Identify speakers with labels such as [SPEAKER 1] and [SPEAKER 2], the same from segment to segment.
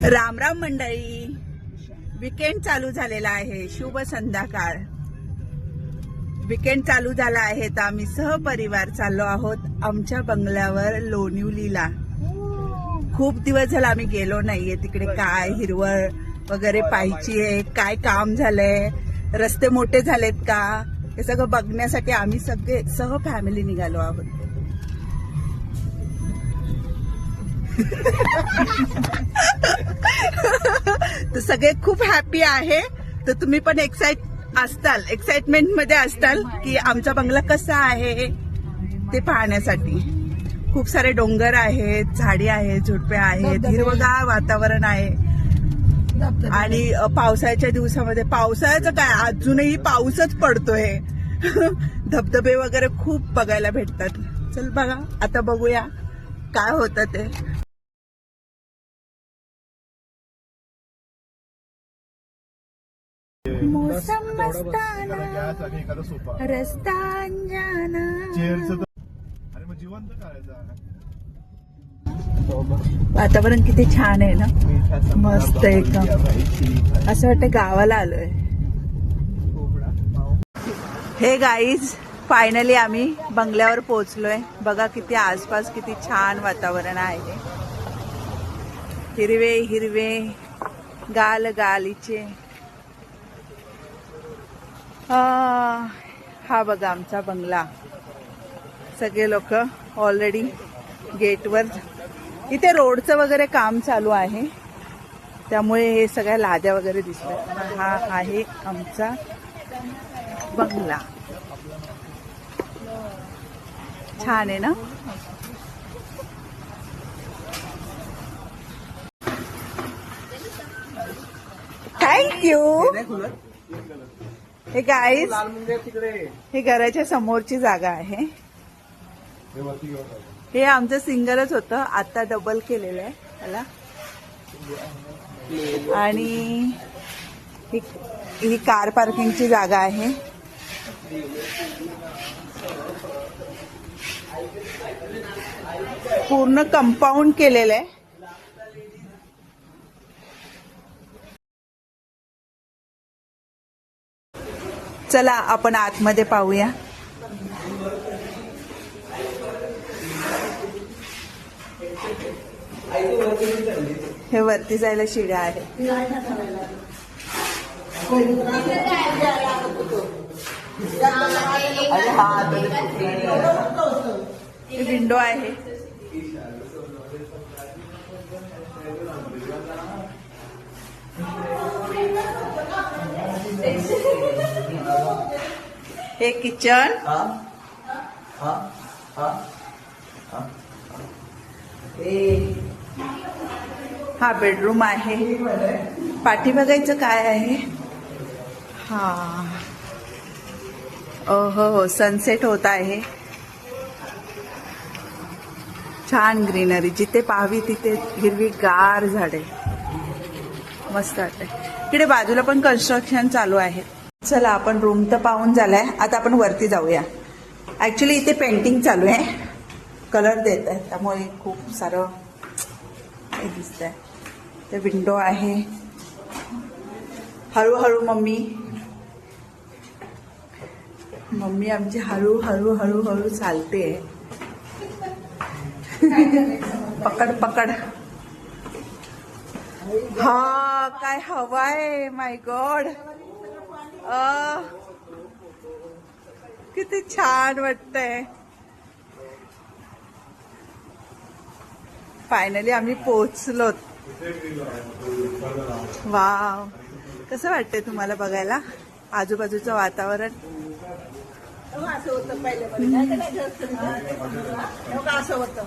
[SPEAKER 1] राम राम मंडळी. विकेंड चालू झालेला आहे. शुभ संध्याकाळ. विकेंड चालू झाला आहे तर आम्ही सहपरिवार चाललो आहोत आमच्या बंगल्यावर लोणिवलीला खूप दिवस झाला आम्ही गेलो नाहीये. तिकडे काय हिरवळ वगैरे पाहायची आहे? काय काम झालंय? रस्ते मोठे झालेत का? हे सगळं बघण्यासाठी आम्ही सगळे सह फॅमिली निघालो आहोत. तर सगळे खूप हॅपी आहे. तर तुम्ही पण एक्साइट असताल. एक्साइटमेंटमध्ये असताल की आमचा बंगला कसा आहे ते पाहण्यासाठी. खूप सारे डोंगर आहेत झाडी आहेत झुडपे आहेत हिरवगार वातावरण आहे. आणि पावसाळ्याच्या दिवसामध्ये पावसाळ्याचं काय? अजूनही पाऊसच पडतोय. धबधबे वगैरे खूप बघायला भेटतात. चल बघा आता बघूया. काय होतं ते.
[SPEAKER 2] एखादा सोफा
[SPEAKER 1] रस्ता अंजाना
[SPEAKER 2] चेअरचं आणि मग जिवंत करायचं
[SPEAKER 1] वातावरण किती छान आहे ना. मस्त एकदम. असं वाटतं गावाला आलोय. हे गाईज फायनली आम्ही बंगल्यावर पोहोचलोय. बघा किती आसपास किती छान वातावरण आहे. हिरवे हिरवे गाल गालीचे. हा बघा आमचा बंगला. सगळे लोक ऑलरेडी गेटवर. इथे रोडचं वगैरे काम चालू आहे. त्यामुळे हे सगळ्या लाद्या वगैरे दिसतात. हा आहे आमचा बंगला. छान आहे ना? थँक्यू हे गाईज हे घराच्या समोरची जागा आहे. हे आमचं सिंगलच होतं. आता डबल केलेलं आहे. मला आणि ही ही कार पार्किंगची जागा आहे. पूर्ण कंपाऊंड केलेलं आहे. चला आपण आतमध्ये पाहूया. हे वरती जायला शिड्या आहे अरे हा विंडो आहे. हे किचन. हा बेडरूम आहे. पाठी बघायचं काय आहे? हा. हो सनसेट होत आहे. छान ग्रीनरी जिथे पाहावी तिथे हिरवी गार झाडे. मस्त वाटते इकडे बाजूला पण कन्स्ट्रक्शन चालू आहे. चला आपण रूम तर पाहून झालाय. आता आपण वरती जाऊया. ऍक्च्युली इथे पेंटिंग चालू आहे. कलर देत आहे. त्यामुळे खूप सारं हे दिसतंय. ते विंडो आहे. हळूहळू मम्मी. मम्मी आमची हळू हळू हळूहळू चालते. पकड पकड. हा काय हवाय माय गॉड किती छान वाटतंय. फायनली आम्ही पोहोचलो वाव कसं वाटतंय तुम्हाला बघायला? आजूबाजूचं वातावरण? असं होतं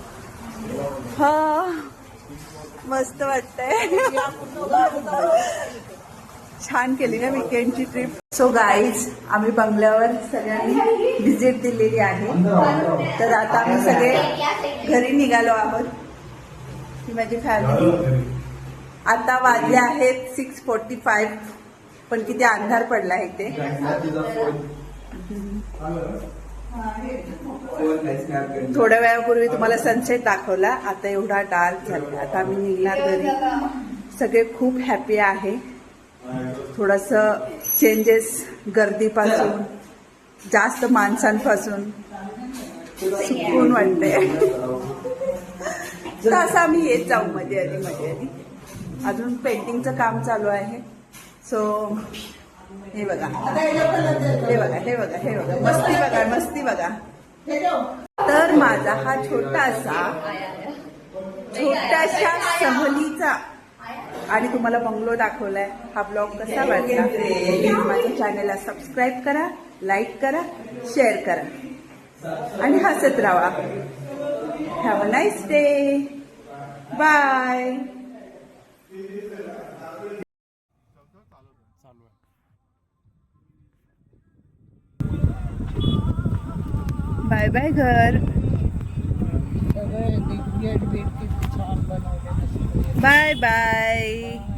[SPEAKER 1] हा मस्त वाटतंय. छान केली ना विकेंडची ट्रिप सो गाईज आम्ही बंगल्यावर सगळ्यांनी व्हिजिट दिलेली आहे. तर आता आम्ही सगळे घरी निघालो आहोत. ही माझी फॅमिली आता वाजले आहेत सिक्स फोर्टी फाईव्ह पण किती अंधार पडला आहे ते थोड्या वेळापूर्वी तुम्हाला सनसेट दाखवला. आता एवढा डार्क झाला. आता आम्ही निघणार घरी. सगळे खूप हॅपी आहे. थोडस चेंजेस गर्दीपासून जास्त माणसांपासून सुकून वाटते तर असं आम्ही येत जाऊ मध्ये आधी मध्ये आधी. अजून पेंटिंगचं काम चालू आहे. सो हे बघा. हे बघा हे बघा हे बघा. मस्ती बघा मस्ती बघा. तर माझा हा छोटासा छोट्याशा सहलीचा आणि तुम्हाला बंगलो दाखवलाय. हा ब्लॉग कसा वाटला? माझ्या चॅनलला सबस्क्राईब करा लाईक करा शेअर करा. आणि हसत राहा. Have a nice day bye bye bye घर.
[SPEAKER 3] सगळे गेट बीट किती छान बनवले
[SPEAKER 1] बाय बाय